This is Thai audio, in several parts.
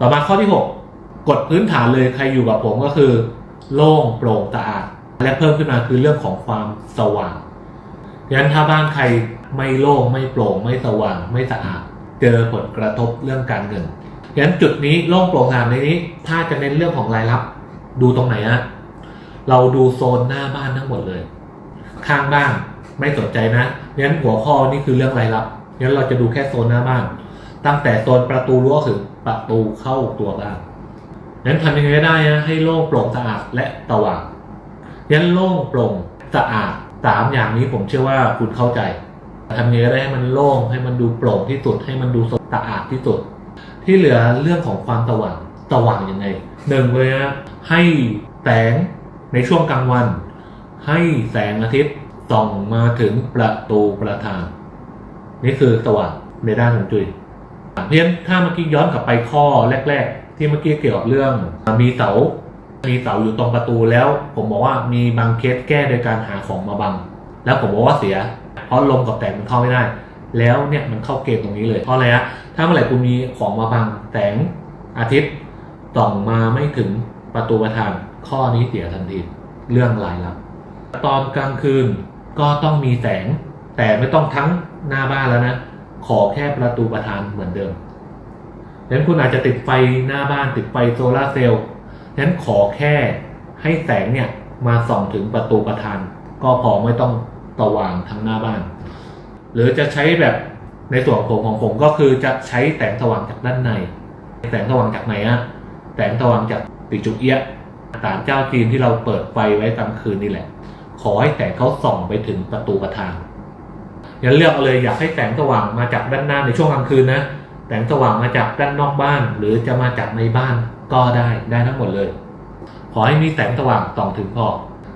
ต่อมาข้อที่ 6 กฎพื้นฐานเลยใครอยู่กับผมก็คือ โล่งโปร่งสะอาด และเพิ่มขึ้นมาคือเรื่องของความสว่างดันถ้าบ้านใครไม่โล่งไม่โปร่งไม่สว่างไม่สะอาด เจอผลกระทบเรื่องการเงินดันจุดนี้โล่งโปร่งสะอาดในนี้ ถ้าจะเน้นเรื่องของรายรับ ดูตรงไหนอะเราดูโซนหน้าบ้านทั้งหมดเลย ข้างบ้านไม่สนใจนะงั้นหัวข้อนี่คือเรื่องรายรับงั้นเราจะดูแค่โซนหน้าบ้าน ตั้งแต่โซนประตูรั้วถึงประตูเข้าตัวบ้านงั้นทำยังไงก็ได้นะให้โล่งโปร่งสะอาดและสว่างงั้นโล่งโปร่งสะอาดสามอย่างนี้ผมเชื่อว่าคุณเข้าใจทำยังไงก็ได้ให้มันโล่งให้มันดูโปร่งที่สุด ให้มันดูสะอาดที่สุด ที่เหลือเรื่องของความสว่างสว่างยังไงหนึ่งเลยนะให้แสงในช่วงกลางวัน ให้แสงอาทิตย์ส่องมาถึงประตูประธาน นี่คือสว่างในด้านของจุย เพราะฉะนั้นถ้าเมื่อกี้ย้อนกลับไปข้อแรก ๆ ที่เมื่อกี้เกี่ยวกับเรื่อง มีเสา มีเสาอยู่ตรงประตูแล้ว ผมบอกว่ามีบางเคสแก้โดยการหาของมาบัง แล้วผมบอกว่าเสีย เพราะลมกับแสงมันเข้าไม่ได้ แล้วเนี่ยมันเข้าเกณฑ์ตรงนี้เลย เพราะอะไรฮะถ้าเมื่อไหร่คุณมีของมาบังแสงอาทิตย์ส่องมาไม่ถึงประตูประธานข้อนี้เสียทันทีเรื่องรายรับตอนกลางคืนก็ต้องมีแสง แต่ไม่ต้องทั้งหน้าบ้านแล้วนะ ขอแค่ประตูประธานเหมือนเดิมดังนั้นคุณอาจจะติดไฟหน้าบ้านติดไฟโซลาเซลล์ดังนั้นขอแค่ให้แสงเนี่ยมาส่องถึงประตูประธาน ก็พอไม่ต้องสว่างทั้งหน้าบ้าน หรือจะใช้แบบในส่วนของผมของผมก็คือจะใช้แสงสว่างจากด้านใน แสงสว่างจากไหนอะแสงสว่างจากติจุกเอี้ยะศาลเจ้าจีนที่เราเปิดไฟไว้กลางคืนนี่แหละ ขอให้แสงเขาส่องไปถึงประตูประธาน อย่าเลือกเอาเลยอยากให้แสงสว่างมาจากด้านหน้าในช่วงกลางคืนนะแสงสว่างมาจากด้านนอกบ้าน หรือจะมาจากในบ้านก็ได้ได้ทั้งหมดเลย ขอให้มีแสงสว่างส่องถึงพอ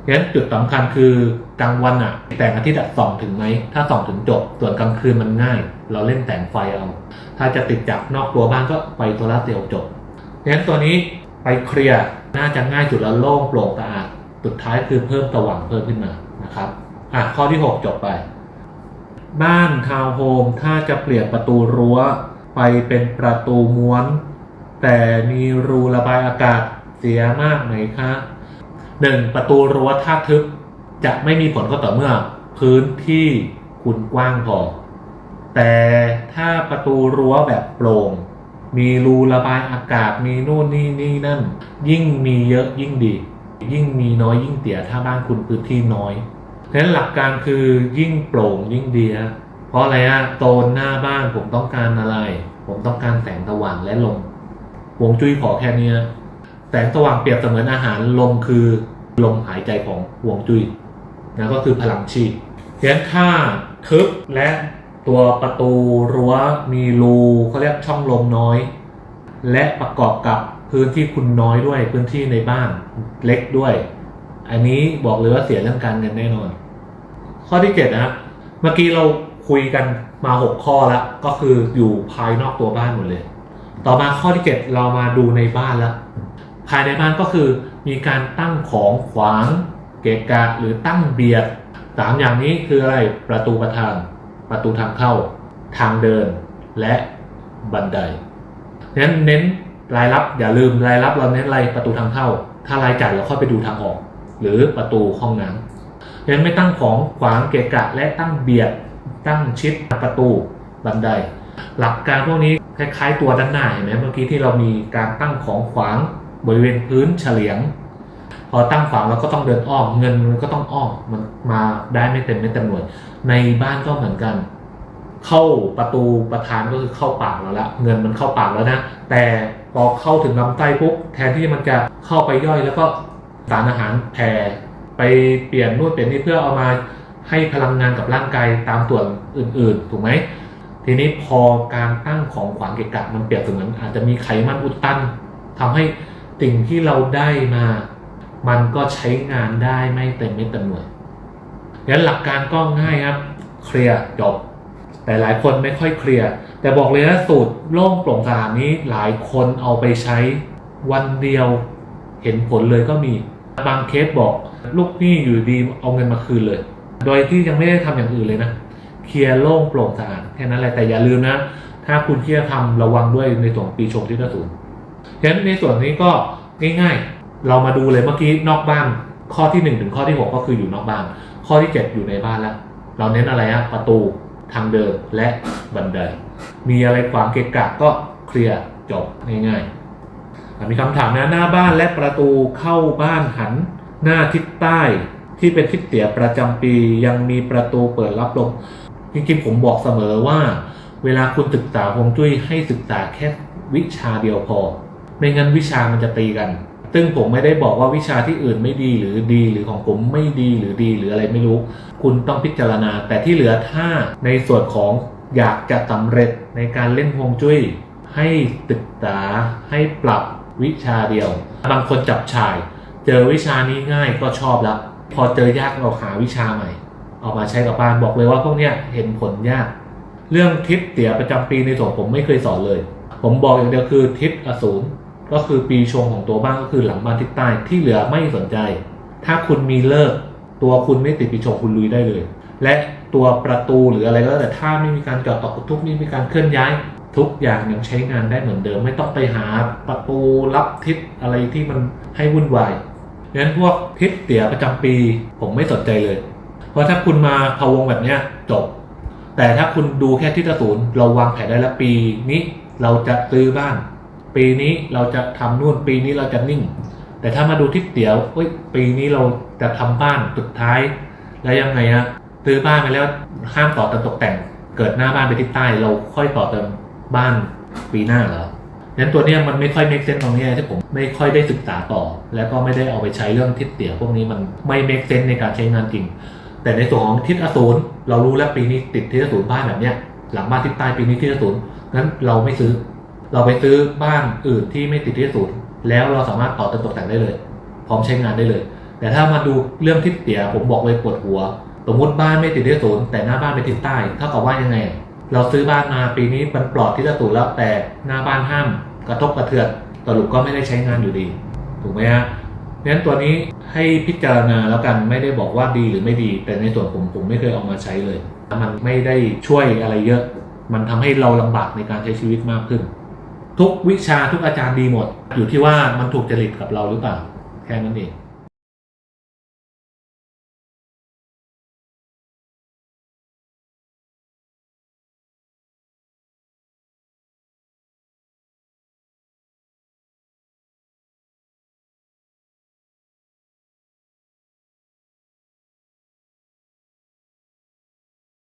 งั้นจุดสำคัญคือกลางวันอะแสงอาทิตย์ส่องถึงไหมถ้าส่องถึงจบส่วนกลางคืนมันง่าย เราเล่นแสงไฟเอาถ้าจะติดจากนอกตัวบ้านก็ไฟโซลาร์เซลล์จบงั้นตัวนี้ไปเคลียร์น่าจะง่ายสุดแล้วโล่งโปร่งสะอาดสุดท้ายคือเพิ่มสว่างเพิ่มขึ้นมานะครับอะข้อที่ 6 จบไป บ้านทาวน์โฮมถ้าจะเปลี่ยนประตูรั้ว ไปเป็นประตูม้วน แต่มีรูระบายอากาศเสียมากไหมคะหนึ่งประตูรั้วถ้าทึบจะไม่มีผลก็ต่อเมื่อ พื้นที่คุณกว้างพอ แต่ถ้าประตูรั้วแบบโปร่ง มีรูระบายอากาศมีนู่นนี่นี่นั่น ยิ่งมีเยอะยิ่งดี ยิ่งมีน้อยยิ่งเตี่ยถ้าบ้านคุณพื้นที่น้อย ฉะนั้นหลักการคือยิ่งโปร่งยิ่งดีฮะเพราะอะไรอะโซนหน้าบ้านผมต้องการอะไร ผมต้องการแสงสว่างและลมวงจุ้ยขอแค่นี้แสงสว่างเปรียบเสมือนอาหารลมคือลมหายใจของวงจุ้ยนะก็คือพลังชีพเพราะฉะนั้นถ้าทึบและตัวประตูรั้วมีรูเขาเรียกช่องลมน้อย และประกอบกับพื้นที่คุณน้อยด้วยพื้นที่ในบ้านเล็กด้วย อันนี้บอกเลยว่าเสียเรื่องการเงินแน่นอน ข้อที่เจ็ดนะเมื่อกี้เราคุยกันมาหกข้อแล้วก็คืออยู่ภายนอกตัวบ้านหมดเลย ต่อมาข้อที่เจ็ดเรามาดูในบ้านแล้วภายในบ้านก็คือมีการตั้งของขวางเกะกะหรือตั้งเบียดสามอย่างนี้คืออะไรประตูประธานประตูทางเข้า ทางเดิน และบันไดนั้นเน้นรายรับอย่าลืมรายรับเราเน้นอะไรประตูทางเข้า ถ้ารายจ่ายเราค่อยไปดูทางออก หรือประตูห้องน้ำ ยังไม่ตั้งของขวางเกะกะและตั้งเบียดตั้งชิดประตูบันได หลักการพวกนี้คล้ายๆตัวด้านหน้าเห็นไหมเมื่อกี้ที่เรามีการตั้งของขวางบริเวณพื้นเฉลียง พอตั้งขวางเราก็ต้องเดินอ้อมเงินมันก็ต้องอ้อมมันมาได้ไม่เต็มไม่เต็มหน่วย ในบ้านก็เหมือนกัน เข้าประตูประธานก็คือเข้าปากเราละเงินมันเข้าปากแล้วนะ แต่พอเข้าถึงลำไส้ปุ๊บแทนที่มันจะเข้าไปย่อยแล้วก็สารอาหารแผ่ ไปเปลี่ยนนู่นเปลี่ยนนี่เพื่อเอามาให้พลังงานกับร่างกายตามส่วนอื่นๆ ถูกไหมทีนี้พอการตั้งของขวางเกะกะมันเปรียบเสมือนอาจจะมีไขมันอุดตันทำให้สิ่งที่เราได้มา มันก็ใช้งานได้ไม่เต็มไม่เต็มหน่วยงั้นหลักการก็ง่ายครับ เคลียร์จบแต่หลายคนไม่ค่อยเคลียร์แต่บอกเลยนะสูตรโล่งโปร่งสะอาดนี้หลายคนเอาไปใช้วันเดียวเห็นผลเลยก็มี บางเคสบอกลูกหนี้อยู่ดีเอาเงินมาคืนเลย โดยที่ยังไม่ได้ทำอย่างอื่นเลยนะ เคลียร์โล่งโปร่งสะอาดแค่นั้นแหละแต่อย่าลืมนะ ถ้าคุณเคลียร์ทำระวังด้วยในส่วนปีชงที่กระสุนฉะนั้นในส่วนนี้ก็ง่ายๆ เรามาดูเลยเมื่อกี้นอกบ้าน ข้อที่1ถึงข้อที่ 6 ก็คืออยู่นอกบ้าน ข้อที่ 7 อยู่ในบ้านแล้ว เราเน้นอะไรอะประตูทางเดินและบันได มีอะไรขวางเกะกะก็เคลียร์จบง่ายๆ มีคำถามนะหน้าบ้านและประตูเข้าบ้านหัน หน้าทิศใต้ ที่เป็นทิศเตียประจำปียังมีประตูเปิดรับลมจริงๆผมบอกเสมอว่า เวลาคุณศึกษาฮวงจุ้ยให้ศึกษาแค่วิชาเดียวพอ ไม่งั้นวิชามันจะตีกัน ซึ่งผมไม่ได้บอกว่าวิชาที่อื่นไม่ดีหรือดีหรือของผมไม่ดีหรือดีหรืออะไรไม่รู้ คุณต้องพิจารณา แต่ที่เหลือถ้าในส่วนของอยากจะสำเร็จในการเล่นฮวงจุ้ยให้ศึกษาให้ปรับ วิชาเดียว บางคนจับฉาย เจอวิชานี้ง่ายก็ชอบแล้ว พอเจอยากเราหาวิชาใหม่ เอามาใช้กับบ้านบอกเลยว่าพวกเนี้ยเห็นผลยาก เรื่องทิศเสียประจำปีในส่วนผมไม่เคยสอนเลย ผมบอกอย่างเดียวคือทิศอสูรก็คือปีชงของตัวบ้านก็คือหลังบ้านทิศใต้ที่เหลือไม่สนใจ ถ้าคุณมีเลิกตัวคุณไม่ติดปีชงคุณลุยได้เลย และตัวประตูหรืออะไรก็แล้วแต่ถ้าไม่มีการเจาะตอกทุกไม่มีการเคลื่อนย้าย ทุกอย่างยังใช้งานได้เหมือนเดิม ไม่ต้องไปหาประตูรับทิศอะไรที่มันให้วุ่นวายงั้นพวกทิศเสียประจำปี ผมไม่สนใจเลย เพราะถ้าคุณมาพะวงแบบเนี้ยจบ แต่ถ้าคุณดูแค่ทิศศูนย์เราวางแผนได้แล้วปีนี้เราจะซื้อบ้าน ปีนี้เราจะทำนู่นปีนี้เราจะนิ่ง แต่ถ้ามาดูทิศเตี๋ยวเอ้ยปีนี้เราจะทำบ้านสุดท้าย แล้วยังไงอะซื้อบ้านไปแล้วห้ามต่อเติมตกแต่ง เกิดหน้าบ้านไปทิศใต้เราค่อยต่อเติม บ้านปีหน้าเหรองั้นตัวเนี้ยมันไม่ค่อย make sense ตรงนี้ที่ผมไม่ค่อยได้ศึกษาต่อ แล้วก็ไม่ได้เอาไปใช้เรื่องทิศเตียวพวกนี้มันไม่ make sense ในการใช้งานจริง แต่ในส่วนของทิศอสูรเรารู้แล้วปีนี้ติดทิศอสูรบ้านแบบเนี้ยหลังบ้านทิศใต้ปีนี้ทิศอสูรงั้นเราไม่ซื้อ เราไปซื้อบ้านอื่นที่ไม่ติดทิศอสูรแล้วเราสามารถต่อเติมตกแต่งได้เลย พร้อมใช้งานได้เลย แต่ถ้ามาดูเรื่องทิศเสียผมบอกเลยปวดหัว สมมติบ้านไม่ติดทิศอสูรแต่หน้าบ้านเป็นทิศใต้เท่ากับว่ายังไง เราซื้อบ้านมาปีนี้มันปลอดทิศอสูรแล้วแต่หน้าบ้านห้ามกระทบกระเทือนสรุปก็ไม่ได้ใช้งานอยู่ดี ถูกไหมฮะงั้นตัวนี้ให้พิจารณาแล้วกันไม่ได้บอกว่าดีหรือไม่ดี แต่ในส่วนผมผมไม่เคยเอามาใช้เลย มันไม่ได้ช่วยอะไรเยอะ มันทำให้เราลำบากในการใช้ชีวิตมากขึ้น ทุกวิชาทุกอาจารย์ดีหมด อยู่ที่ว่ามันถูกจริตกับเราหรือเปล่า แค่นั้นเอง